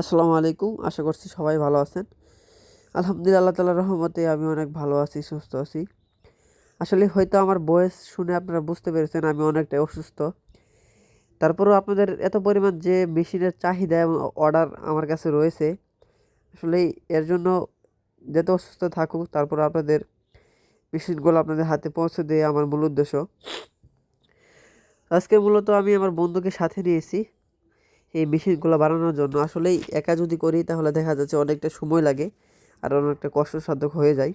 আসসালামু আলাইকুম। আশা করছি সবাই ভালো আছেন। আলহামদুলিল্লাহ তালার রহমতে আমি অনেক ভালো আছি, সুস্থ আছি। আসলে হয়তো আমার বয়স শুনে আপনারা বুঝতে পেরেছেন আমি অনেকটাই অসুস্থ। তারপরেও আপনাদের এত পরিমাণ যে মেশিনের চাহিদা এবং অর্ডার আমার কাছে রয়েছে, আসলে এর জন্য যত অসুস্থ থাকুক তারপর আপনাদের মেশিনগুলো আপনাদের হাতে পৌঁছে দেওয়া আমার মূল উদ্দেশ্য। আজকে মূলত আমি আমার বন্ধুকে সাথে নিয়েছি। এই মেশিনগুলো বানানোর জন্য। আসলেই একা যদি করি, তাহলে দেখা যাচ্ছে অনেকটা সময় লাগে আর অনেকটা কষ্টসাধ্য হয়ে যায়।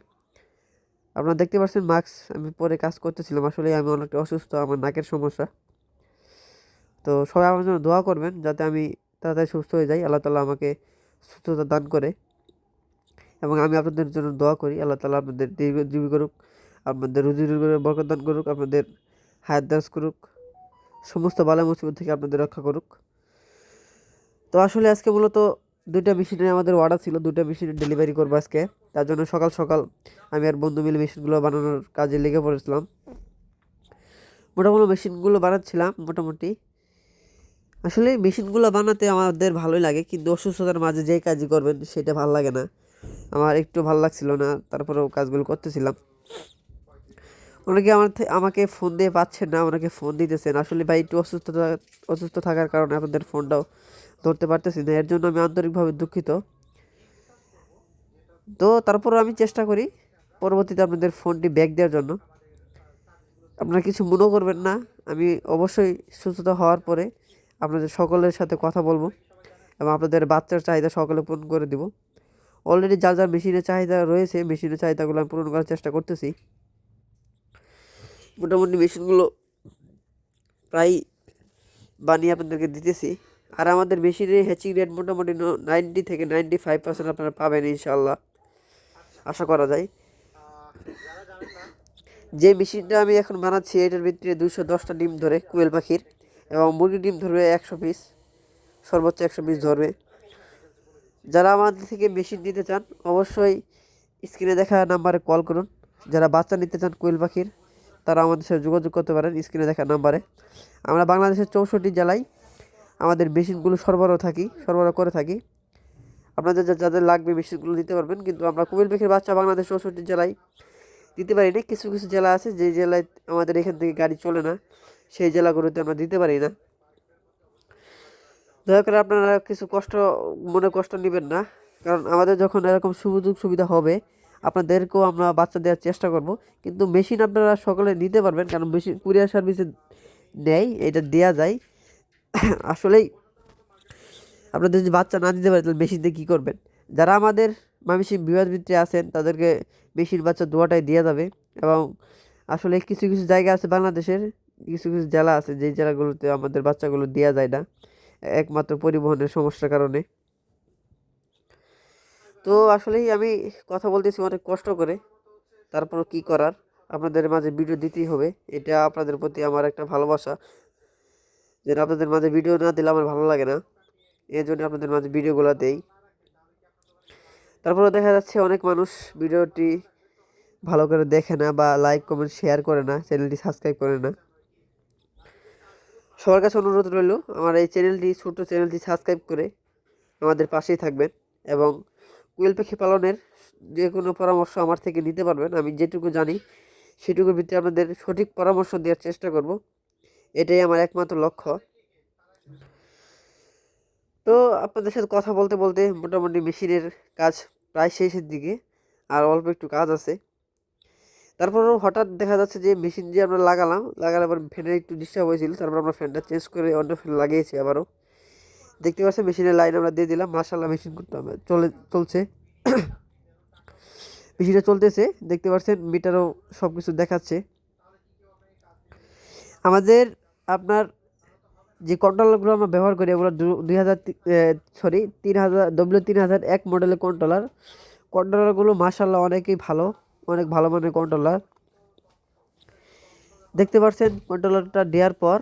আপনারা দেখতে পাচ্ছেন মাস্ক, আমি পরে কাজ করতেছিলাম। আসলে আমি অনেকটা অসুস্থ, আমার নাকের সমস্যা। তো সবাই আমার জন্য দোয়া করবেন যাতে আমি তাড়াতাড়ি সুস্থ হয়ে যাই। আল্লাহ তালা আমাকে সুস্থতা দান করে। এবং আমি আপনাদের জন্য দোয়া করি। আল্লাহ তালা আপনাদের দীর্ঘজীবী করুক, আপনাদের রুজি বরকত দান করুক, আপনাদের হায়াত দাস করুক, সমস্ত বালা মুসিবত থেকে আপনাদের রক্ষা করুক। তো আসলে আজকে মূলত দুইটা মেশিনের আমাদের অর্ডার ছিল, দুইটা মেশিনের ডেলিভারি করব আজকে। তার জন্য সকাল সকাল আমি আর বন্ধু মিলে মেশিনগুলো বানানোর কাজে লেগে পড়েছিলাম। মোটামুটি মেশিনগুলো বানাচ্ছিলাম, মোটামুটি। আসলে মেশিনগুলো বানাতে আমাদের ভালোই লাগে, কিন্তু অসুস্থতার মাঝে যেই কাজই করবেন, সেটা ভালো লাগে না। আমার একটু ভালো লাগছিল না, তারপরেও কাজগুলো করতেছিলাম। অনেকে আমার আমাকে ফোন দিয়ে পাচ্ছেন না? অনেকে ফোন দিতেছেন। আসলে ভাই একটু অসুস্থতা, অসুস্থ থাকার কারণে আপনাদের ফোনটাও ধরতে পারতেছি না। এর জন্য আমি আন্তরিকভাবে দুঃখিত। তো তারপরও আমি চেষ্টা করি পরবর্তীতে আপনাদের ফোনটি ব্যাক দেওয়ার জন্য। আপনারা কিছু মনেও করবেন না। আমি অবশ্যই সুস্থতা হওয়ার পরে আপনাদের সকলের সাথে কথা বলব এবং আপনাদের বাচ্চার চাহিদা সকলে পূরণ করে দিব। অলরেডি যা যা মেশিনের চাহিদা রয়েছে মেশিনের চাহিদাগুলো আমি পূরণ করার চেষ্টা করতেছি। মোটামুটি মেশিনগুলো প্রায় বানিয়ে আপনাদেরকে দিতেছি। আর আমাদের মেশিনের হ্যাচিং রেট মোটামুটি নাইনটি থেকে নাইনটি ফাইভ পার্সেন্ট আপনারা পাবেন ইনশাল্লাহ আশা করা যায়। যে মেশিনটা আমি এখন বানাচ্ছি, এটার ভিতরে দুশো দশটা ডিম ধরে কুয়েল পাখির এবং মুরগি ডিম ধরবে একশো পিস, সর্বোচ্চ একশো পিস ধরবে। যারা আমাদের থেকে মেশিন নিতে চান, অবশ্যই স্ক্রিনে দেখা নাম্বারে কল করুন। যারা বাচ্চা নিতে চান কোয়েল পাখির তারা আমাদের সাথে যোগাযোগ করতে পারেন স্ক্রিনে দেখা নাম্বারে। আমরা বাংলাদেশের চৌষট্টি জেলায় আমাদের মেশিনগুলো সরবরাহ থাকি, সরবরাহ করে থাকি। আপনাদের যা যাদের লাগবে মেশিনগুলো নিতে পারবেন, কিন্তু আমরা কুমিল পাখির বাচ্চা বাংলাদেশ চৌষট্টি জেলায় দিতে পারি না কিছু কিছু জেলা আছে যে জেলায় আমাদের এখান থেকে গাড়ি চলে না, সেই জেলাগুলোতে আমরা দিতে পারি না। দয়া করে আপনারা কিছু কষ্ট, মনে কষ্ট নেবেন না, কারণ আমাদের যখন এরকম সুযোগ সুবিধা হবে আপনাদেরকেও আমরা বাচ্চা দেওয়ার চেষ্টা করব। কিন্তু মেশিন আপনারা সকলে নিতে পারবেন, কারণ মেশিন, কুরিয়ার সার্ভিসে নেয় এটা দেওয়া যায়। আসলেই আপনাদের যদি বাচ্চা না দিতে পারে, তাহলে মেশিন দিয়ে কী করবেন? যারা আমাদের মামিসিং বিবাদ ভিত্তি আছেন, তাদেরকে মেশিন বাচ্চা দোয়াটাই দেওয়া যাবে। এবং আসলে কিছু কিছু জায়গা আছে বাংলাদেশের, কিছু কিছু জেলা আছে, যেই জেলাগুলোতে আমাদের বাচ্চাগুলো দেওয়া যায় না, একমাত্র পরিবহনের সমস্যার কারণে। তো আসলেই আমি কথা বলতেছি অনেক কষ্ট করে। তারপর কি করার? আপনাদের মাঝে ভিডিও দিতেই হবে। এটা আপনাদের প্রতি আমার একটা ভালোবাসা। যেন আপনাদের মাঝে ভিডিও না দিলে আমার ভালো লাগে না। এই জন্য আপনাদের মাঝে ভিডিওগুলো দেই। তারপরে দেখা যাচ্ছে অনেক মানুষ ভিডিওটি ভালো করে দেখে না বা লাইক কমেন্ট শেয়ার করে না চ্যানেলটি সাবস্ক্রাইব করে না। সবার কাছে অনুরোধ রইল, আমার এই চ্যানেলটি ছোট্ট চ্যানেলটি সাবস্ক্রাইব করে আমাদের পাশেই থাকবেন এবং কুয়েল পাখি পালনের যে কোনো পরামর্শ আমার থেকে নিতে পারবেন। আমি যেটুকু জানি সেটুকুর ভিত্তিতে আপনাদের সঠিক পরামর্শ দেওয়ার চেষ্টা করব। এটাই আমার একমাত্র লক্ষ্য। তো আপনাদের সাথে কথা বলতে বলতে মোটামুটি মেশিনের কাজ প্রায় শেষের দিকে, আর অল্প একটু কাজ আছে। তারপরও হঠাৎ দেখা যাচ্ছে যে মেশিন যে আমরা লাগালাম লাগালে আবার ফ্যানের একটু ডিস্টার্ব হয়েছিল, তারপর আমরা ফ্যানটা চেঞ্জ করে অন্য ফ্যান লাগিয়েছি আবারও। দেখতে পাচ্ছেন মেশিনের লাইন আমরা দিয়ে দিলাম। মার্শাল্লাহ মেশিন করতে চলে, চলছে। মেশিনটা চলতেছে। দেখতে পাচ্ছেন মিটারও সব কিছু দেখাচ্ছে। আমাদের আপনার যে কন্ট্রোলারগুলো আমরা ব্যবহার করি ওগুলো দুই হাজার সরি তিন হাজার ডব্লিউ তিন হাজার এক মডেলের কন্ট্রোলার কন্ট্রোলারগুলো মার্শাল্লাহ অনেকেই ভালো, অনেক ভালো মানের কন্ট্রোলার দেখতে পাচ্ছেন কন্ট্রোলারটা দেওয়ার পর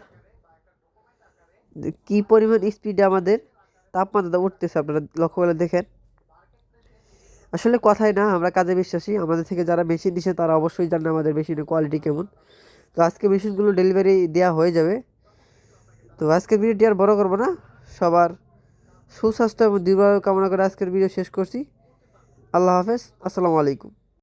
কি পরিমাণ স্পিডে আমাদের তাপমাত্রা উঠতেছে আপনারা লক্ষ্য করে দেখেন? আসলে কথাই না, আমরা কাজে বিশ্বাসী, আমাদের থেকে যারা মেশিন দিচ্ছে তারা অবশ্যই জানে আমাদের মেশিনের কোয়ালিটি কেমন। তো আজকে মেশিনগুলো ডেলিভারি দেওয়া হয়ে যাবে। তো আজকে ভিডিওটি আর বড় করব না, সবার সুস্বাস্থ্য এবং দীর্ঘায়ু কামনা করে আজকের ভিডিও শেষ করছি। আল্লাহ হাফেজ, আসসালামু আলাইকুম।